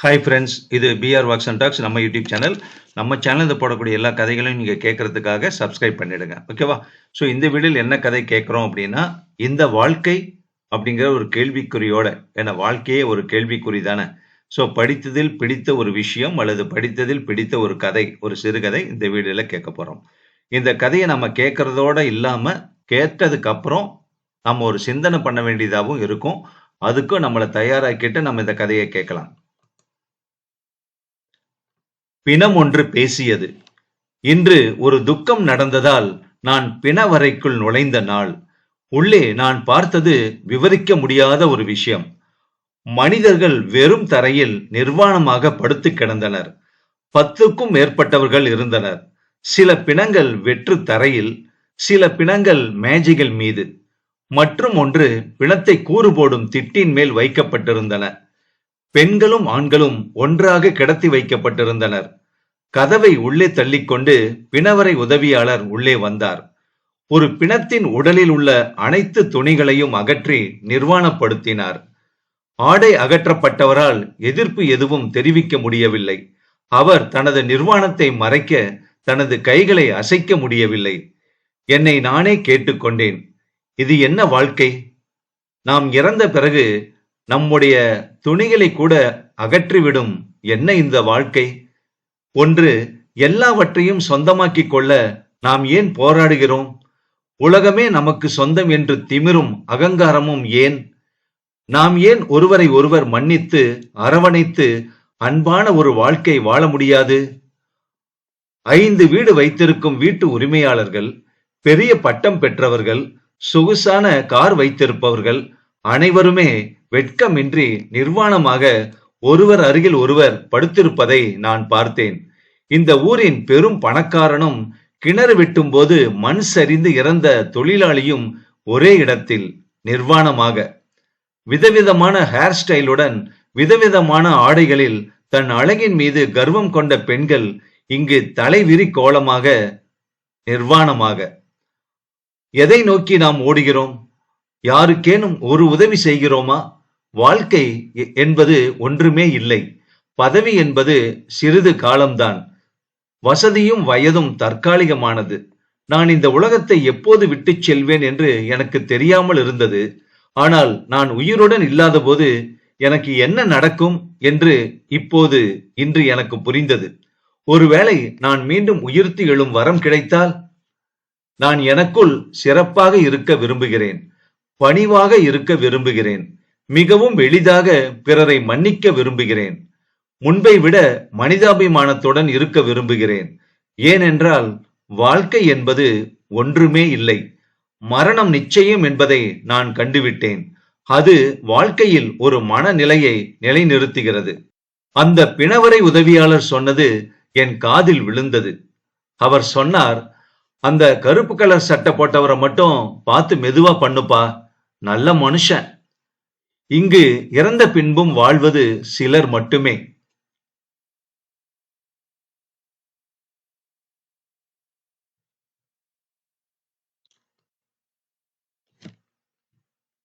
Hi friends இது PR walks and talks நம்ம YouTube channel நம்ம சேனலில் போடக்கூடிய எல்லா கதைகளையும் நீங்கள் கேட்கறதுக்காக சப்ஸ்கிரைப் பண்ணிடுங்க. ஓகேவா ஸோ இந்த வீடியோவில் என்ன கதை கேட்குறோம் அப்படின்னா இந்த வாழ்க்கை அப்படிங்கிற ஒரு கேள்விக்குறியோட ஏன்னா வாழ்க்கையே ஒரு கேள்விக்குறி தானே. ஸோ படித்ததில் பிடித்த ஒரு விஷயம் அல்லது படித்ததில் பிடித்த ஒரு கதை ஒரு சிறுகதை இந்த வீடியோவில் கேட்க போகிறோம் இந்த கதையை நம்ம கேட்கறதோட இல்லாமல் கேட்டதுக்கப்புறம் நம்ம ஒரு சிந்தனை பண்ண வேண்டியதாகவும் இருக்கும். அதுக்கும் நம்மளை தயாராக்கிட்டு நம்ம இந்த கதையை கேட்கலாம். பிணம் ஒன்று பேசியது. இன்று ஒரு துக்கம் நடந்ததால் நான் பிணவரைக்குள் நுழைந்த நாள். உள்ளே நான் பார்த்தது விவரிக்க முடியாத ஒரு விஷயம். மனிதர்கள் வெறும் தரையில் நிர்வாணமாக படுத்து கிடந்தனர். பத்துக்கும் மேற்பட்டவர்கள் இருந்தனர். சில பிணங்கள் வெற்று தரையில் சில பிணங்கள் மேஜைகள் மீது. மற்றும் ஒன்று பிணத்தை கூறு போடும் திட்டின் மேல் வைக்கப்பட்டிருந்தன. பெண்களும் ஆண்களும் ஒன்றாக கிடத்தி வைக்கப்பட்டிருந்தனர். கதவை உள்ளே தள்ளிக்கொண்டு பிணவரை உதவியாளர் உள்ளே வந்தார். ஒரு பிணத்தின் உடலில் உள்ள அனைத்து துணிகளையும் அகற்றி நிர்வாணப்படுத்தினார். ஆடை அகற்றப்பட்டவரால் எதிர்ப்பு எதுவும் தெரிவிக்க முடியவில்லை. அவர் தனது நிர்வாணத்தை மறைக்க தனது கைகளை அசைக்க முடியவில்லை. என்னை நானே கேட்டுக்கொண்டேன். இது என்ன வாழ்க்கை? நாம் இறந்த பிறகு நம்முடைய துணிகளை கூட அகற்றிவிடும். என்ன இந்த வாழ்க்கை? ஒன்று எல்லாவற்றையும் சொந்தமாக்கிக் கொள்ள நாம் ஏன் போராடுகிறோம்? உலகமே நமக்கு சொந்தம் என்று திமிரும் அகங்காரமும் ஏன்? நாம் ஏன் ஒருவரை ஒருவர் மன்னித்து அரவணைத்து அன்பான ஒரு வாழ்க்கை வாழ முடியாது? ஐந்து வீடு வைத்திருக்கும் வீட்டு உரிமையாளர்கள் பெரிய பட்டம் பெற்றவர்கள் சொகுசான கார் வைத்திருப்பவர்கள் அனைவருமே வெட்கமின்றி நிர்வாணமாக ஒருவர் அருகில் ஒருவர் படுத்திருப்பதை நான் பார்த்தேன். இந்த ஊரின் பெரும் பணக்காரனும் கிணறு வெட்டும் போது மண் சரிந்து இறந்த தொழிலாளியும் ஒரே இடத்தில் நிர்வாணமாக. விதவிதமான ஹேர் ஸ்டைலுடன் விதவிதமான ஆடைகளில் தன் அழகின் மீது கர்வம் கொண்ட பெண்கள் இங்கு தலைவிரி கோலமாக நிர்வாணமாக. எதை நோக்கி நாம் ஓடுகிறோம்? யாருக்கேனும் ஒரு உதவி செய்கிறோமா? வாழ்க்கை என்பது ஒன்றுமே இல்லை. பதவி என்பது சிறிது காலம்தான். வசதியும் வயதும் தற்காலிகமானது. நான் இந்த உலகத்தை எப்போது விட்டுச் செல்வேன் என்று எனக்கு தெரியாமல் இருந்தது. ஆனால் நான் உயிருடன் இல்லாதபோது எனக்கு என்ன நடக்கும் என்று இப்போது இன்று எனக்கு புரிந்தது. ஒருவேளை நான் மீண்டும் உயிர்த்து எழும் வரம் கிடைத்தால் நான் எனக்குள் சிறப்பாக இருக்க விரும்புகிறேன். பணிவாக இருக்க விரும்புகிறேன். மிகவும் எளிதாக பிறரை மன்னிக்க விரும்புகிறேன். முன்பை விட மனிதாபிமானத்துடன் இருக்க விரும்புகிறேன். ஏனென்றால் வாழ்க்கை என்பது ஒன்றுமே இல்லை. மரணம் நிச்சயம் என்பதை நான் கண்டுவிட்டேன். அது வாழ்க்கையில் ஒரு மனநிலையை நிலைநிறுத்துகிறது. அந்த பிணவரை உதவியாளர் சொன்னது என் காதில் விழுந்தது. அவர் சொன்னார் அந்த கருப்பு கலர் சட்டை போட்டவரை மட்டும் பார்த்து மெதுவா பண்ணுப்பா. நல்ல மனுஷன். இங்கு இறந்த பின்பும் வாழ்வது சிலர் மட்டுமே.